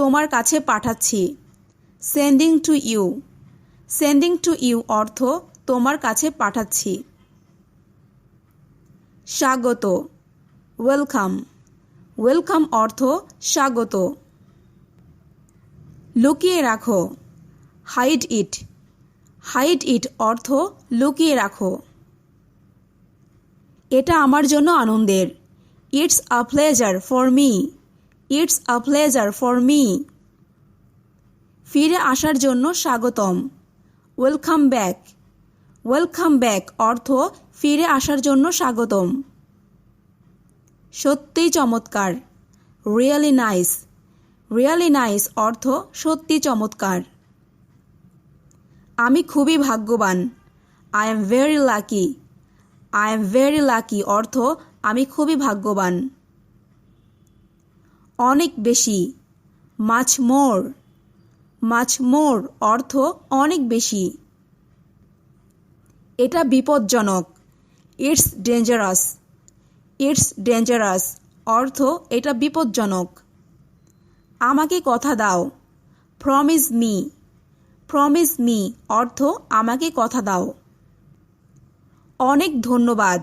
তোমার কাছে পাঠাচ্ছি। Sending to you sending to you অর্থ তোমার কাছে পাঠাচ্ছি। স্বাগত। ওয়েলকাম ওয়েলকাম অর্থ স্বাগত। লুকিয়ে রাখো। হাইড ইট হাইড ইট অর্থ লুকিয়ে রাখো। এটা আমার জন্য আনন্দের। It's a pleasure for me it's a pleasure for me ফিরে আসার জন্য স্বাগতম। ওয়েলকাম ব্যাক ওয়েলকাম ব্যাক অর্থ ফিরে আসার জন্য স্বাগতম। সত্যিই চমৎকার। রিয়েলি নাইস রিয়েলি নাইস অর্থ সত্যি চমৎকার। আমি খুবই ভাগ্যবান। I am very lucky I am very lucky অর্থ আমি খুবই ভাগ্যবান। অনেক বেশি। মাছ মোর। মাছ মোর অর্থ অনেক বেশি। এটা বিপজ্জনক। ইটস ডেঞ্জারাস ইটস ডেঞ্জারাস অর্থ এটা বিপজ্জনক। আমাকে কথা দাও। প্রমিস মি প্রমিস মি অর্থ আমাকে কথা দাও। অনেক ধন্যবাদ।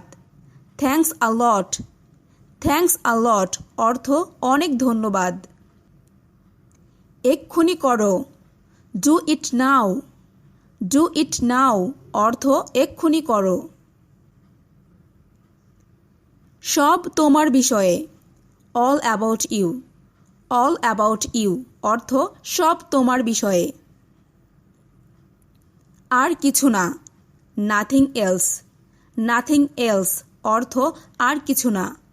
Thanks a lot thanks a lot অর্থ অনেক ধন্যবাদ। এক্ষুনি করো। Do it now do it নাও অর্থ এক্ষুনি করো। সব তোমার বিষয়ে। All about you all about you অর্থ সব তোমার বিষয়ে। আর কিছু না। নাথিং এলস নাথিং এলস অর্থ আর কিছু না।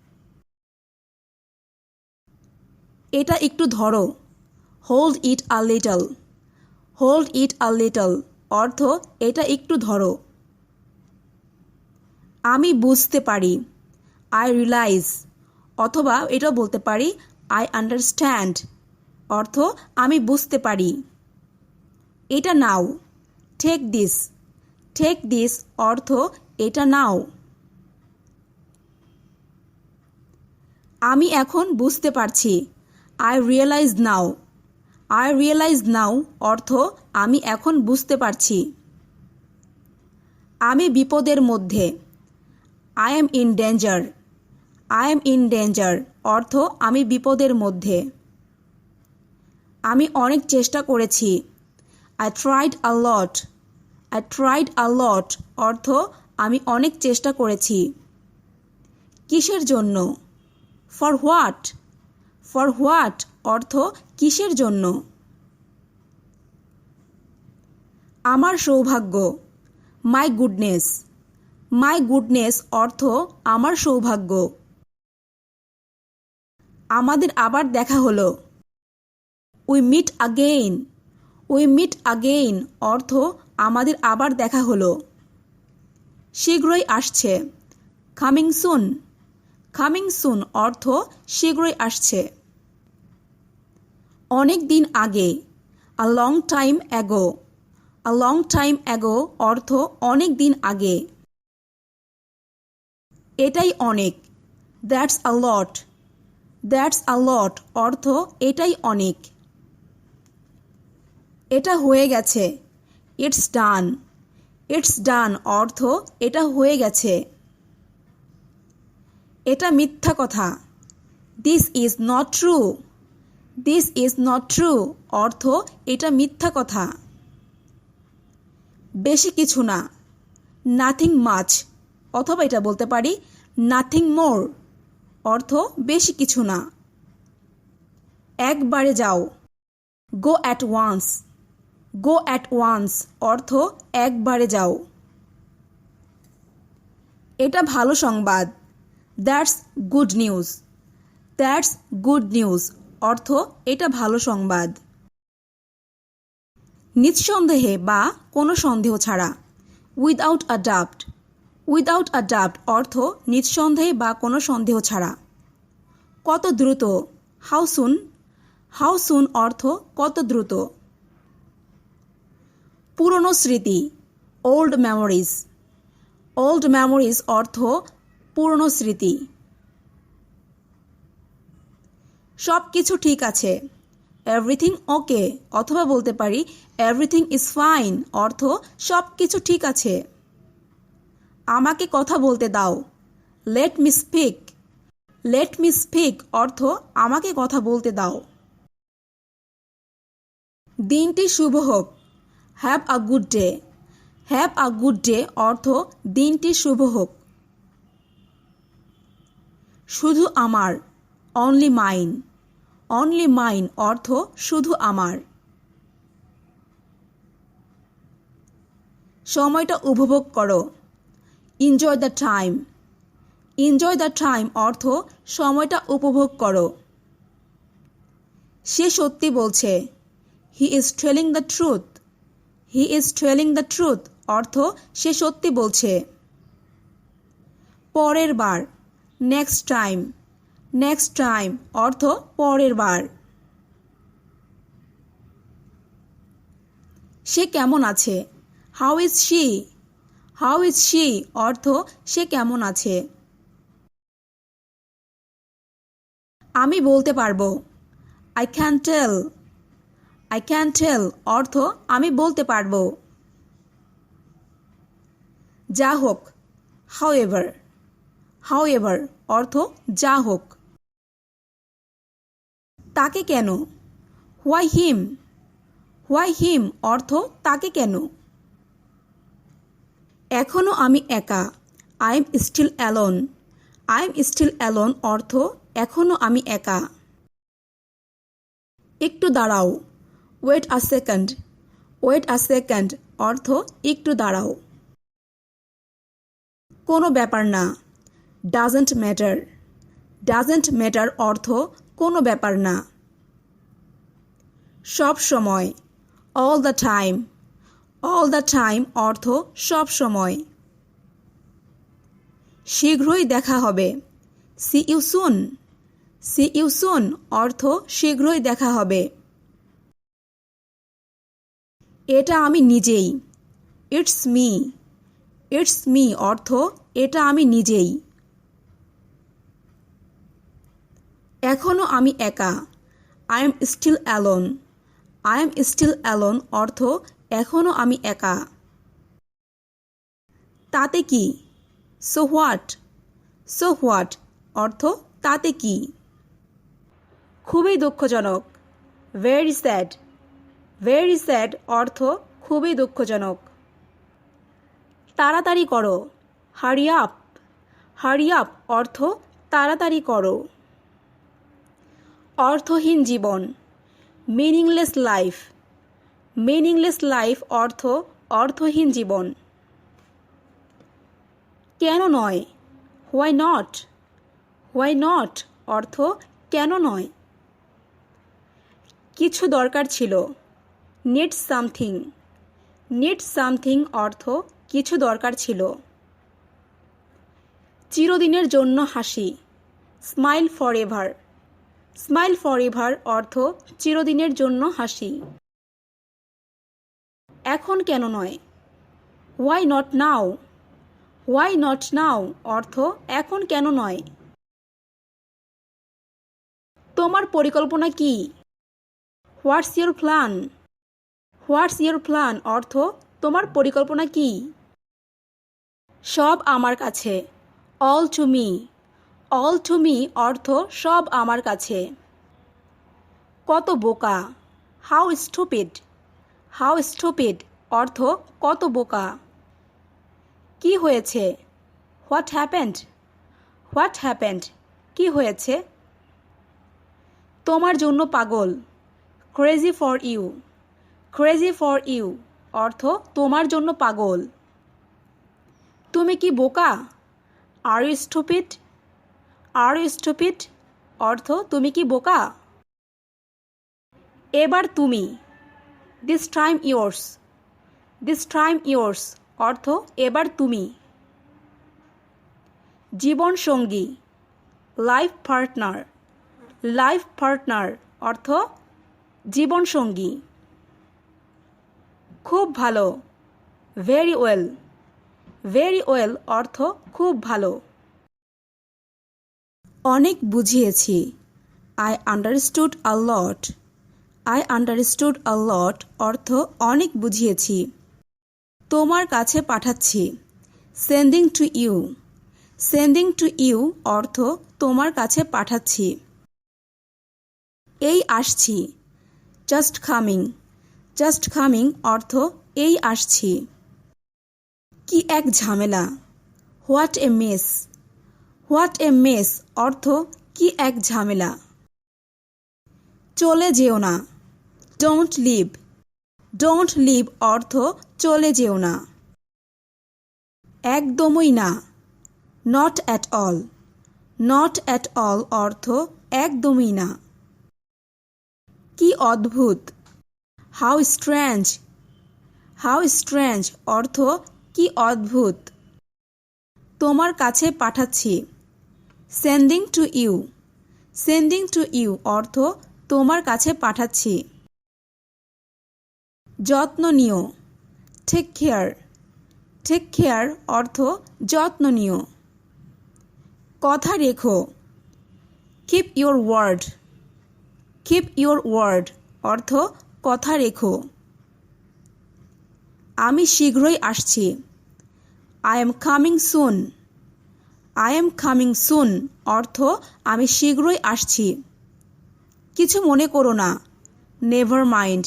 এটা একটু ধরো। Hold it a little hold it a little অর্থ, এটা একটু ধরো। আমি বুঝতে পারি। আই রিলাইজ অথবা এটাও বলতে পারি আই আন্ডারস্ট্যান্ড অর্থ, আমি বুঝতে পারি। এটা নাও। টেক দিস টেক দিস অর্থ, এটা নাও। আমি এখন বুঝতে পারছি। I realise now I realise now অর্থ আমি এখন বুঝতে পারছি। আমি বিপদের মধ্যে। I am in danger I am in danger অর্থ আমি বিপদের মধ্যে। আমি অনেক চেষ্টা করেছি। I tried a lot I tried a lot অর্থ আমি অনেক চেষ্টা করেছি। কিসের জন্য? ফর হোয়াট ফর হোয়াট অর্থ কিসের জন্য? আমার সৌভাগ্য মাই গুডনেস মাই গুডনেস অর্থ আমার সৌভাগ্য। আমাদের আবার দেখা হলো। We meet again we meet again অর্থ আমাদের আবার দেখা হলো। শীঘ্রই আসছে। কামিং সুন কামিং সুন অর্থ শীঘ্রই আসছে। অনেক দিন আগে a long time ago a long time ago অর্থ অনেক দিন আগে। এটাই অনেক। That's a lot that's a lot অর্থ এটাই অনেক। এটা হয়ে গেছে। ইটস ডান ইটস ডান অর্থ এটা হয়ে গেছে। এটা মিথ্যা কথা। This is not true this is not true অর্থ, এটা মিথ্যা কথা। বেশি কিছু না। নাথিং মাছ অথবা এটা বলতে পারি নাথিং মোর অর্থ, বেশি কিছু না। একবারে যাও। Go at once go at once অর্থ, একবারে যাও। এটা ভালো সংবাদ। That's good news that's good news অর্থ, এটা ভালো সংবাদ। নিঃসন্দেহে বা কোনো সন্দেহ ছাড়া। উইদাউট আ ডাব্ট উইদাউট আ ডাব্ট অর্থ, নিঃসন্দেহে বা কোনো সন্দেহ ছাড়া। কত দ্রুত। হাউ সুন হাউ সুন অর্থ, কত দ্রুত। পুরনো স্মৃতি। ওল্ড মেমোরিজ ওল্ড মেমোরিজ অর্থ, পুরনো স্মৃতি। সব কিছু ঠিক আছে। এভরিথিং ওকে অথবা বলতে পারি এভরিথিং ইজ ফাইন অর্থ সব কিছু ঠিক আছে। আমাকে কথা বলতে দাও। Let me speak let me speak অর্থ আমাকে কথা বলতে দাও। দিনটি শুভ হোক। Have a good day have a good day অর্থ দিনটি শুভ হোক। শুধু আমার। অনলি মাইন অনলি মাইন অর্থ শুধু আমার। সময়টা উপভোগ করো। Enjoy the time enjoy the time অর্থ সময়টা উপভোগ করো। সে সত্যি বলছে he is telling the truth he is telling the truth অর্থ সে সত্যি বলছে। পরের বার নেক্সট টাইম নেক্সট টাইম অর্থ পরের বার। সে কেমন আছে? How is she how is she অর্থ, সে কেমন আছে? আমি বলতে পারব। I can tell I can tell অর্থ, আমি বলতে পারব। যা হোক। হাউ এভার হাউ এভার অর্থ, যা হোক। তাকে কেন? Why him? হোয়াই হিম অর্থ তাকে কেন? এখনও আমি একা। I am still alone. I am still alone অর্থ এখনও আমি একা। একটু দাঁড়াও। Wait a second. Wait a second অর্থ একটু দাঁড়াও। কোনো ব্যাপার না। Doesn't matter. ডাজেন্ট ম্যাটার অর্থ কোনো ব্যাপার না। সব সময়। All the time all the time অর্থ সব সময়। শীঘ্রই দেখা হবে। See you soon see you soon অর্থ শীঘ্রই দেখা হবে। এটা আমি নিজেই। ইটস মি ইটস মি অর্থ এটা আমি নিজেই। এখনও আমি একা। I am still alone I am still alone অর্থ এখনও আমি একা। তাতে কি? সো হোয়াট সো হোয়াট অর্থ তাতে কি? খুবই দুঃখজনক। ভেরি স্যাড ভেরি স্যাড অর্থ খুবই দুঃখজনক। তাড়াতাড়ি করো। হারি আপ হারি আপ অর্থ তাড়াতাড়ি করো। অর্থহীন জীবন। মিনিংলেস লাইফ মিনিংলেস লাইফ অর্থ অর্থহীন জীবন। কেন নয়? হোয়াই নট হোয়াই নট অর্থ কেন নয়? কিছু দরকার ছিল। নিড সামথিং নিড সামথিং অর্থ কিছু দরকার ছিল। চিরদিনের জন্য হাসি। Smile for ever smile for ever অর্থ চিরদিনের জন্য হাসি। এখন কেন নয়? Why not now why not now অর্থ এখন কেন নয়? তোমার পরিকল্পনা কি? What's your plan what's your plan অর্থ তোমার পরিকল্পনা কি? সব আমার কাছে। All to me all to me অর্থ সব আমার কাছে। কত বোকা। হাউ স্টুপিড হাউ স্টুপিড অর্থ কত বোকা। কি হয়েছে? হোয়াট হ্যাপেন্ড হোয়াট হ্যাপেন্ড কি হয়েছে? তোমার জন্য পাগল। Crazy for you crazy for you অর্থ তোমার জন্য পাগল। তুমি কি বোকা? Are you stupid are stupid? অর্থ, তুমি কি বোকা? এবার তুমি। This time yours this time yours অর্থ, এবার তুমি। জীবন সঙ্গী লাইফ পার্টনার লাইফ পার্টনার অর্থ জীবন সঙ্গী খুব ভালো। ভেরি ওয়েল ভেরি ওয়েল অর্থ, খুব ভালো। অনেক বুঝিয়েছি। I understood a lot I understood a lot অর্থ অনেক বুঝিয়েছি। তোমার কাছে পাঠাচ্ছি। Sending to you sending to you অর্থ তোমার কাছে পাঠাচ্ছি। এই আসছি। জাস্ট কামিং জাস্ট কামিং অর্থ এই আসছি। কি এক ঝামেলা। What a mess what a mess অর্থ কি এক ঝামেলা? চলে যেও না। Don't leave. ডোন্ট লিভ অর্থ চলে যেও না। একদমই না। Not at all. Not at all অর্থ একদমই না। কি অদ্ভুত। হাউ স্ট্র্যাঞ্জ হাউ স্ট্র্যাঞ্জ অর্থ কি অদ্ভুত। তোমার কাছে পাঠাচ্ছি। Sending to you sending to you অর্থ তোমার কাছে পাঠাচ্ছি। যত্ন নিও। টেক কেয়ার টেক কেয়ার অর্থ যত্ন নিও। কথা রেখো। Keep your word keep your word অর্থ কথা রেখো। আমি শীঘ্রই আসছি। I am coming soon I am coming soon অর্থ, আমি শীঘ্রই আসছি। কিছু মনে করো না। নেভার মাইন্ড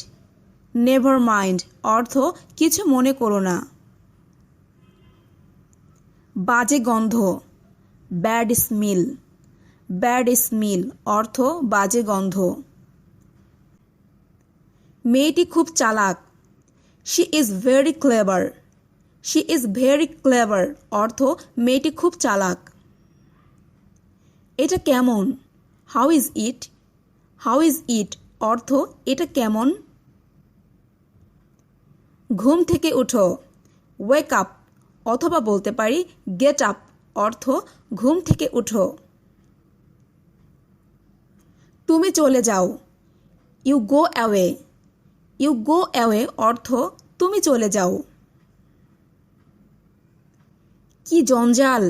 নেভার মাইন্ড অর্থ, কিছু মনে করো না। বাজে গন্ধ। ব্যাড স্মিল ব্যাড স্মিল অর্থ, বাজে গন্ধ। মেয়েটি খুব চালাক। She is very clever she is very clever অর্থ, মেয়েটি খুব চালাক। এটা কেমন? How is it how is it অর্থ, এটা কেমন? ঘুম থেকে উঠো। ওয়েক আপ অথবা বলতে পারি গেট আপ অর্থ, ঘুম থেকে উঠো। তুমি চলে যাও। You go away you go away অর্থ, তুমি চলে যাও। কি জঞ্জাল?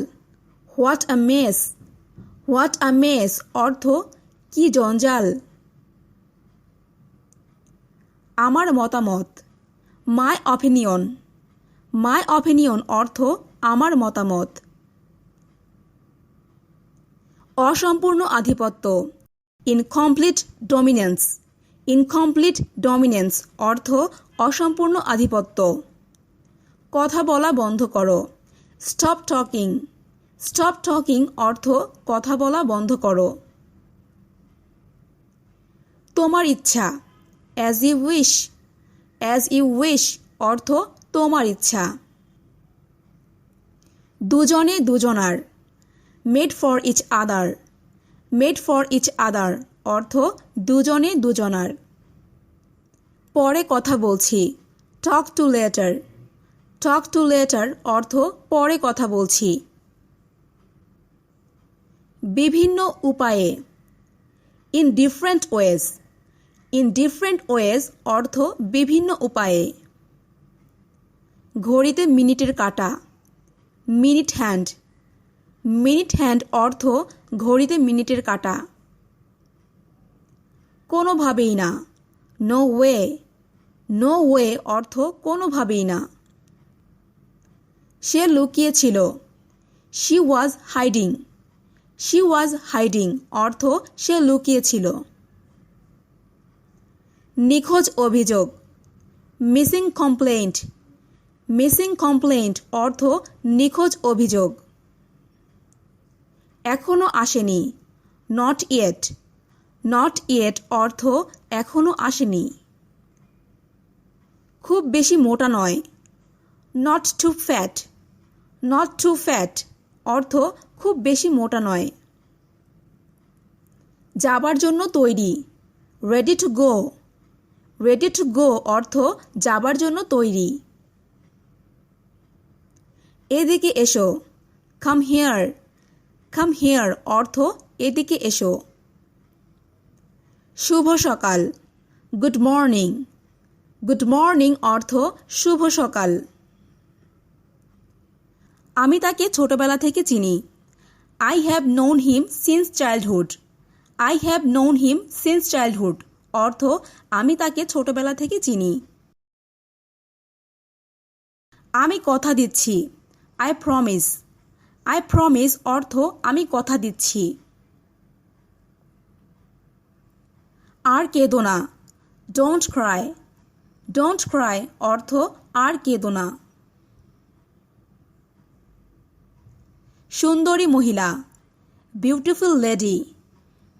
What a mess. What a mess অর্থ কি জঞ্জাল? আমার মতামত মাই অপিনিয়ন মাই অপিনিয়ন অর্থ আমার মতামত। অসম্পূর্ণ আধিপত্য। ইনকমপ্লিট ডমিনেন্স ইনকমপ্লিট ডমিনেন্স অর্থ অসম্পূর্ণ আধিপত্য। কথা বলা বন্ধ করো। Stop talking. স্টপ টকিং অর্থ কথা বলা বন্ধ করো। তোমার ইচ্ছা। As you wish as you wish অর্থ তোমার ইচ্ছা। দুজনে দুজনার। Made for each other made for each other অর্থ দুজনে দুজনার। পরে কথা বলছি। Talk to later talk to later অর্থ পরে কথা বলছি। বিভিন্ন উপায়ে। In different ways in different ways অর্থ বিভিন্ন উপায়ে। ঘড়িতে মিনিটের কাটা। মিনিট হ্যান্ড মিনিট হ্যান্ড অর্থ ঘড়িতে মিনিটের কাটা। কোনোভাবেই না। নো ওয়ে নো ওয়ে অর্থ কোনোভাবেই না। সে লুকিয়েছিল। She was hiding she was hiding অর্থ সে লুকিয়েছিল। নিখোঁজ অভিযোগ। মিসিং কমপ্লেন্ট মিসিং কমপ্লেন্ট অর্থ নিখোঁজ অভিযোগ। এখনও আসেনি। নট ইয়েট নট ইয়েট অর্থ এখনও আসেনি। খুব বেশি মোটা নয়। Not too fat not too fat অর্থ খুব বেশি মোটা নয়। যাবার জন্য তৈরি। Ready to go ready to go অর্থ যাবার জন্য তৈরি। এদিকে এসো। কাম হেয়ার কাম হেয়ার অর্থ এদিকে এসো। শুভ সকাল। গুড মর্নিং গুড মর্নিং অর্থ শুভ সকাল। আমি তাকে ছোটবেলা থেকে চিনি। I have known him since childhood I have known him since childhood অর্থ, আমি তাকে ছোটবেলা থেকে চিনি। আমি কথা দিচ্ছি। আই প্রমিস আই প্রমিস অর্থ, আমি কথা দিচ্ছি। আর কেঁদো না। ডোন্ট ক্রাই ডোন্ট ক্রাই অর্থ, আর কেঁদো না। সুন্দরী মহিলা। বিউটিফুল লেডি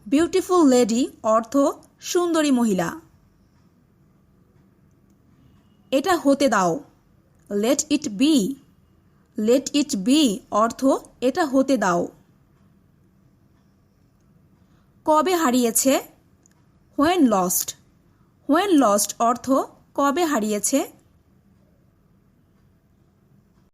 বিউটিফুল লেডি অর্থ সুন্দরী মহিলা। এটা হতে দাও। Let it be let it be অর্থ এটা হতে দাও। কবে হারিয়েছে? হোয়েন লস্ট হোয়েন লস্ট অর্থ কবে হারিয়েছে?